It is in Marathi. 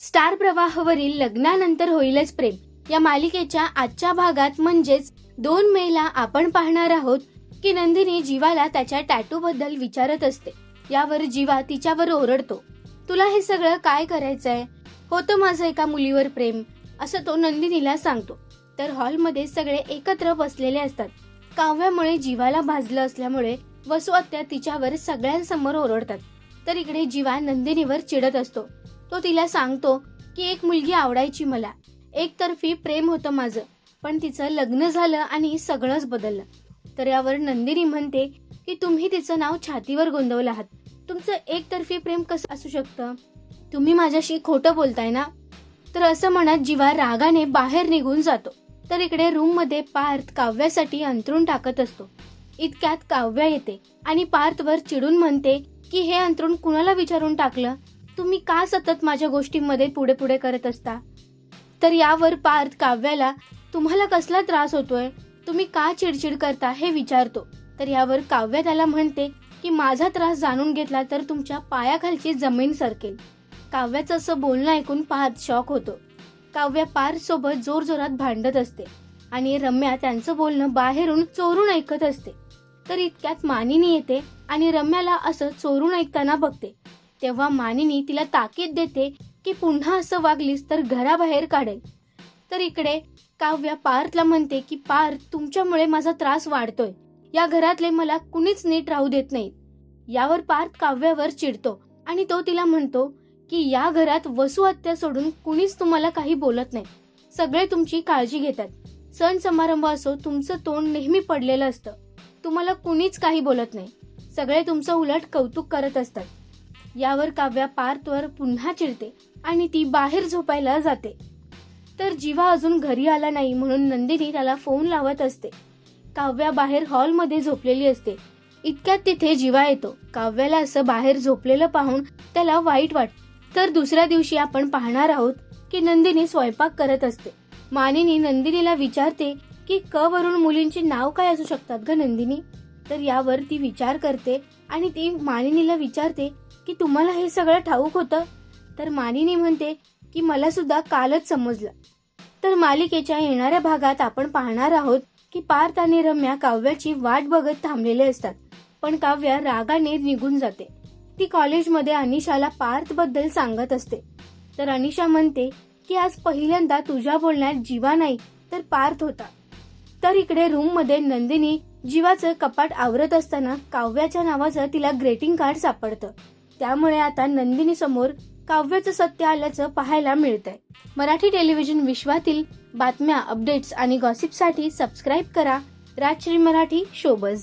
स्टार प्रवाहावरील लग्नानंतर होईलच प्रेम. या मालिकेच्या आजच्या भागात म्हणजेच दोन मेला आपण पाहणार आहोत की नंदिनी जीवाला त्याच्या टॅटू बद्दल विचारत असते. यावर जीवा तिच्यावर ओरडतो. तुला हे सगळं काय करायचंय? होतं माझं एका मुलीवर प्रेम असं तो नंदिनीला सांगतो. तर हॉलमध्ये सगळे एकत्र बसलेले असतात. काव्यामुळे जीवाला भाजलं असल्यामुळे वसुआत्या तिच्यावर सगळ्यांसमोर ओरडतात. तर इकडे जीवा नंदिनीवर चिडत असतो. तो तिला सांगतो की एक मुलगी आवडायची मला. एकतर्फी प्रेम होतं माझं पण तिचं लग्न झालं आणि सगळंच बदललं. तर यावर नंदिनी म्हणते की तुम्ही तिचं नाव छातीवर गोंदवलं आहात. तुमचं एकतर्फी प्रेम कसं असू शकतं? तुम्ही माझ्याशी खोटं बोलताय ना? तर असं म्हणत जीवा रागाने बाहेर निघून जातो. तर इकडे रूममध्ये पार्थ काव्यासाठी अंतरून टाकत असतो. इतक्यात काव्या येते आणि पार्थवर चिडून म्हणते की हे अंतरून कुणाला विचारून टाकलं? तुम्ही का सतत माझ्या गोष्टींमध्ये पुढे पुढे करत असता? तर यावर पार्थ काव्याला तुम्हाला कसला त्रास होतोय? तुम्ही का चिडचिड करता? हे विचारतो. तर यावर काव्य त्याला म्हणते की माझा त्रास जाणून घेतला तर तुमच्या पायाखालची जमीन सरकेल. काव्याचं असं बोलणं ऐकून पार्थ शॉक होतो. काव्या पार्थ सोबत जोर जोरात भांडत असते आणि रम्या त्यांचं बोलणं बाहेरून चोरून ऐकत असते. तर इतक्यात मानिनी येते आणि रम्याला असं चोरून ऐकताना बघते. तेव्हा मानिनी तिला ताकीद देते की पुन्हा असं वागलीस तर घराबाहेर काढेल. तर इकडे काव्या पार्थला म्हणते की पार्थ तुमच्यामुळे माझा त्रास वाढतोय. या घरातले मला कुणीच नीट राहू देत नाही यावर पार्थ काव्यावर चिडतो आणि तो तिला म्हणतो की या घरात वसुहत्या सोडून कुणीच तुम्हाला काही बोलत नाही. सगळे तुमची काळजी घेतात. सण समारंभ असो तुमचं तोंड नेहमी पडलेलं असतं. तुम्हाला कुणीच काही बोलत नाही. सगळे तुमचं उलट कौतुक करत असतात. यावर काव्या पार्थवर पुन्हा चिडते आणि ती बाहेर झोपायला जाते. तर जीवा अजून घरी आला नाही म्हणून नंदिनी त्याला फोन लावत असते. काव्या बाहेर हॉलमध्ये झोपलेली असते. इतक्यात तिथे जीवा येतो. काव्याला असं बाहेर झोपलेलं पाहून त्याला वाईट वाटत तर दुसऱ्या दिवशी आपण पाहणार आहोत की नंदिनी स्वयंपाक करत असते. मानिनी नंदिनीला विचारते की क वरून मुलींची नाव काय असू शकतात ग नंदिनी? तर यावर ती विचार करते आणि ती मानिनीला विचारते की तुम्हाला हे सगळं ठाऊक होतं? तर मानिनी म्हणते की मला सुद्धा कालच समजलं. तर मालिकेच्या येणाऱ्या भागात आपण पाहणार आहोत की पार्थ आणि रम्या काव्याची वाट बघत थांबलेले असतात. पण काव्या रागाने निघून जाते. ती कॉलेजमध्ये अनिशाला पार्थबद्दल सांगत असते. तर अनिशा म्हणते की आज पहिल्यांदा तुझ्या बोलण्यात जीवा नाही तर पार्थ होता. तर इकडे रूममध्ये नंदिनी जीवाचं कपाट आवरत असताना काव्याच्या नावाचं तिला ग्रेटिंग कार्ड सापडतं. त्यामुळे आता नंदिनी समोर काव्याचं सत्य आल्याचं पाहायला मिळतंय. मराठी टेलिव्हिजन विश्वातील बातम्या अपडेट्स आणि गॉसिपसाठी सबस्क्राईब करा. राजश्री मराठी शोबज